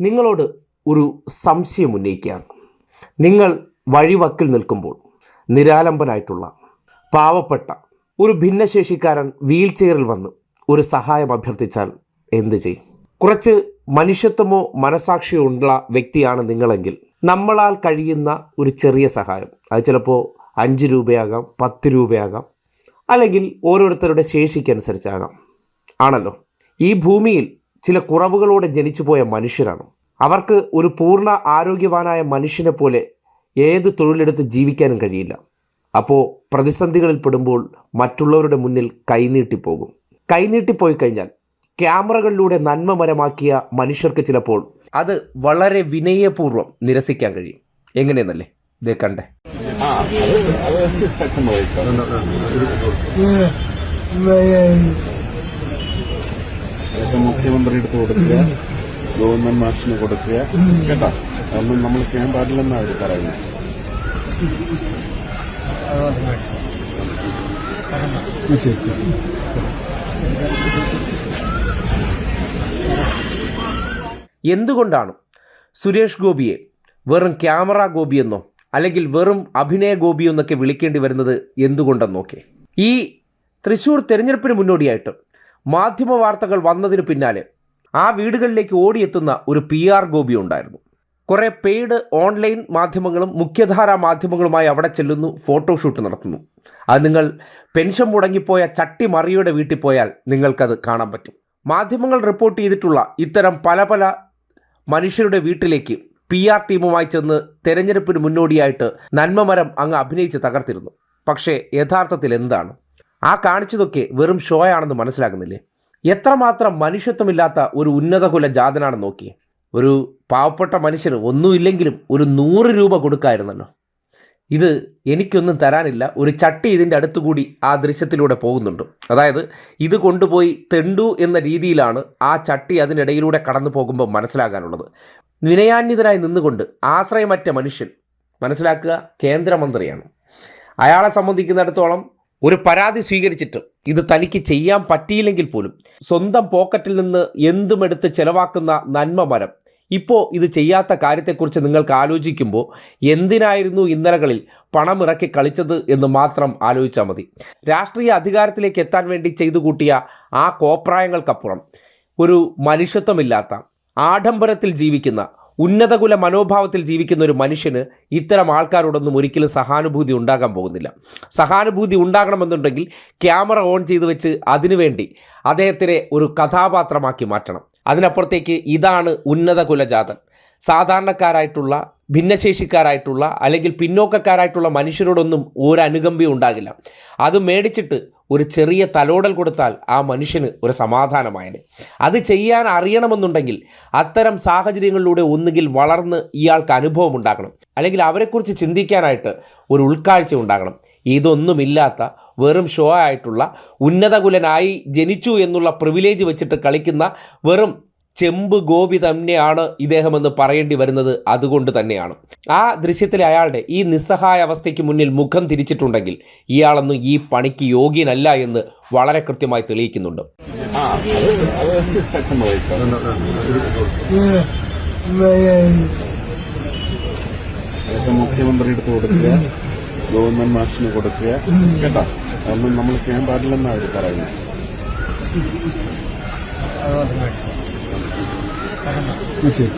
നിങ്ങളോട് ഒരു സംശയം ഉന്നയിക്കുകയാണ്. നിങ്ങൾ വഴിവക്കിൽ നിൽക്കുമ്പോൾ നിരാലംബനായിട്ടുള്ള പാവപ്പെട്ട ഒരു ഭിന്നശേഷിക്കാരൻ വീൽ ചെയറിൽ വന്ന് ഒരു സഹായം അഭ്യർത്ഥിച്ചാൽ എന്ത് ചെയ്യും? കുറച്ച് മനുഷ്യത്വമോ മനസാക്ഷിയോ ഉള്ള വ്യക്തിയാണ് നിങ്ങളെങ്കിൽ നമ്മളാൽ കഴിയുന്ന ഒരു ചെറിയ സഹായം. അത് ചിലപ്പോൾ അഞ്ച് രൂപയാകാം പത്ത് രൂപയാകാം അല്ലെങ്കിൽ ഓരോരുത്തരുടെ ശേഷിക്കനുസരിച്ചാകാം. ആണല്ലോ? ഈ ഭൂമിയിൽ ചില കുറവുകളോടെ ജനിച്ചുപോയ മനുഷ്യരാണ്. അവർക്ക് ഒരു പൂർണ ആരോഗ്യവാനായ മനുഷ്യനെ പോലെ ഏത് തൊഴിലെടുത്ത് ജീവിക്കാനും കഴിയില്ല. അപ്പോൾ പ്രതിസന്ധികളിൽ പെടുമ്പോൾ മറ്റുള്ളവരുടെ മുന്നിൽ കൈനീട്ടിപ്പോകും കൈനീട്ടിപ്പോയി കഴിഞ്ഞാൽ ക്യാമറകളിലൂടെ നന്മ മരമാക്കിയ മനുഷ്യർക്ക് ചിലപ്പോൾ അത് വളരെ വിനയപൂർവം നിരസിക്കാൻ കഴിയും. എങ്ങനെയെന്നല്ലേ? ഇതേ കണ്ടേ. ആ പെട്ടെന്ന് മുഖ്യമന്ത്രി എടുത്ത് കൊടുക്കുക ഗവൺമെന്റ് മാഷിന് കൊടുക്കുക കേട്ടോ? അതൊന്നും നമ്മൾ ചെയ്യാൻ പാടില്ലെന്നാണ് അവർ പറയുന്നത്. എന്തുകൊണ്ടാണ് സുരേഷ് ഗോപിയെ വെറും ക്യാമറ ഗോപിയെന്നോ അല്ലെങ്കിൽ വെറും അഭിനയ ഗോപിയെന്നൊക്കെ വിളിക്കേണ്ടി വരുന്നത് എന്തുകൊണ്ടെന്നോക്കെ ഈ തൃശൂർ തെരഞ്ഞെടുപ്പിന് മുന്നോടിയായിട്ട് മാധ്യമ വാർത്തകൾ വന്നതിന് പിന്നാലെ ആ വീടുകളിലേക്ക് ഓടിയെത്തുന്ന ഒരു പി ആർ ഗോപി ഉണ്ടായിരുന്നു. കുറേ പെയ്ഡ് ഓൺലൈൻ മാധ്യമങ്ങളും മുഖ്യധാരാ മാധ്യമങ്ങളുമായി അവിടെ ചെല്ലുന്നു ഫോട്ടോഷൂട്ട് നടത്തുന്നു. അത് നിങ്ങൾ പെൻഷൻ മുടങ്ങിപ്പോയ ചട്ടി മറിയുടെ വീട്ടിൽ പോയാൽ നിങ്ങൾക്കത് കാണാൻ പറ്റും. മാധ്യമങ്ങൾ റിപ്പോർട്ട് ചെയ്തിട്ടുള്ള ഇത്തരം പല പല മനുഷ്യരുടെ വീട്ടിലേക്ക് പി ആർ ടീമുമായി ചെന്ന് തെരഞ്ഞെടുപ്പിന് മുന്നോടിയായിട്ട് നന്മമരം അങ്ങ് അഭിനയിച്ച് തകർത്തിരുന്നു. പക്ഷേ യഥാർത്ഥത്തിൽ എന്താണ്? ആ കാണിച്ചതൊക്കെ വെറും ഷോ ആണെന്ന് മനസ്സിലാക്കുന്നില്ലേ എത്രമാത്രം മനുഷ്യത്വമില്ലാത്ത ഒരു ഉന്നതകുല ജാതനാണെന്ന് നോക്കി ഒരു പാവപ്പെട്ട മനുഷ്യന് ഒന്നുമില്ലെങ്കിലും ഒരു നൂറ് രൂപ കൊടുക്കായിരുന്നല്ലോ. ഇത് എനിക്കൊന്നും തരാനില്ല. ഒരു ചട്ടി ഇതിന്റെ അടുത്തുകൂടി ആ ദൃശ്യത്തിലൂടെ പോകുന്നുണ്ട്. അതായത് ഇത് കൊണ്ടുപോയി തെണ്ടു എന്ന രീതിയിലാണ് ആ ചട്ടി അതിനിടയിലൂടെ കടന്നു പോകുമ്പോൾ മനസ്സിലാകാനുള്ളത്. വിനയാന്യതനായി നിന്നുകൊണ്ട് ആശ്രയമറ്റ മനുഷ്യൻ മനസ്സിലാക്കുക കേന്ദ്രമന്ത്രിയാണ്. അയാളെ സംബന്ധിക്കുന്നിടത്തോളം ഒരു പരാതി സ്വീകരിച്ചിട്ട് ഇത് തനിക്ക് ചെയ്യാൻ പറ്റിയില്ലെങ്കിൽ പോലും സ്വന്തം പോക്കറ്റിൽ നിന്ന് എന്തും എടുത്ത് ചെലവാക്കുന്ന നന്മ മരം. ഇപ്പോൾ ഇത് ചെയ്യാത്ത കാര്യത്തെക്കുറിച്ച് നിങ്ങൾക്ക് ആലോചിക്കുമ്പോൾ എന്തിനായിരുന്നു ഇന്നലകളിൽ പണമിറക്കി കളിച്ചത് എന്ന് മാത്രം ആലോചിച്ചാൽ മതി. രാഷ്ട്രീയ അധികാരത്തിലേക്ക് എത്താൻ വേണ്ടി ചെയ്തു കൂട്ടിയ ആ കോപ്രായങ്ങൾക്കപ്പുറം ഒരു മനുഷ്യത്വമില്ലാത്ത ആഡംബരത്തിൽ ജീവിക്കുന്ന ഉന്നതകുല മനോഭാവത്തിൽ ജീവിക്കുന്ന ഒരു മനുഷ്യന് ഇത്തരം ആൾക്കാരോടൊന്നും ഒരിക്കലും സഹാനുഭൂതി ഉണ്ടാകാൻ പോകുന്നില്ല. സഹാനുഭൂതി ഉണ്ടാകണമെന്നുണ്ടെങ്കിൽ ക്യാമറ ഓൺ ചെയ്ത് വെച്ച് അതിനുവേണ്ടി അദ്ദേഹത്തിനെ ഒരു കഥാപാത്രമാക്കി മാറ്റണം. അതിനപ്പുറത്തേക്ക് ഇതാണ് ഉന്നത കുലജാതൻ. സാധാരണക്കാരായിട്ടുള്ള ഭിന്നശേഷിക്കാരായിട്ടുള്ള അല്ലെങ്കിൽ പിന്നോക്കക്കാരായിട്ടുള്ള മനുഷ്യരോടൊന്നും ഒരു അനുകമ്പയും ഉണ്ടാകില്ല. അത് മേടിച്ചിട്ട് ഒരു ചെറിയ തലോടൽ കൊടുത്താൽ ആ മനുഷ്യന് ഒരു സമാധാനമായത് അത് ചെയ്യാൻ അറിയണമെന്നുണ്ടെങ്കിൽ അത്തരം സാഹചര്യങ്ങളിലൂടെ ഒന്നുകിൽ വളർന്ന് ഇയാൾക്ക് അനുഭവം ഉണ്ടാക്കണം അല്ലെങ്കിൽ അവരെക്കുറിച്ച് ചിന്തിക്കാനായിട്ട് ഒരു ഉൾക്കാഴ്ച ഉണ്ടാകണം. ഇതൊന്നുമില്ലാത്ത വെറും ഷോ ആയിട്ടുള്ള ഉന്നതകുലനായി ജനിച്ചു എന്നുള്ള പ്രിവിലേജ് വെച്ചിട്ട് കളിക്കുന്ന വെറും ചെമ്പ് ഗോപി തന്നെയാണ് ഇദ്ദേഹമെന്ന് പറയേണ്ടി വരുന്നത് അതുകൊണ്ട് തന്നെയാണ് ആ ദൃശ്യത്തിലെ അയാളുടെ ഈ നിസ്സഹായ അവസ്ഥയ്ക്ക് മുന്നിൽ മുഖം തിരിച്ചിട്ടുണ്ടെങ്കിൽ ഇയാളൊന്നും ഈ പണിക്ക് യോഗ്യനല്ല എന്ന് വളരെ കൃത്യമായി തെളിയിക്കുന്നുണ്ട് മുഖ്യമന്ത്രി എടുത്തു കൊടുക്കുക ഗവൺമെന്റ് മാഷിന് കൊടുക്കുക. കേട്ടോ? അതൊന്നും നമ്മൾ ചെയ്യാൻ പാടില്ലെന്ന് അവർ പറയുന്നത്. ശരി.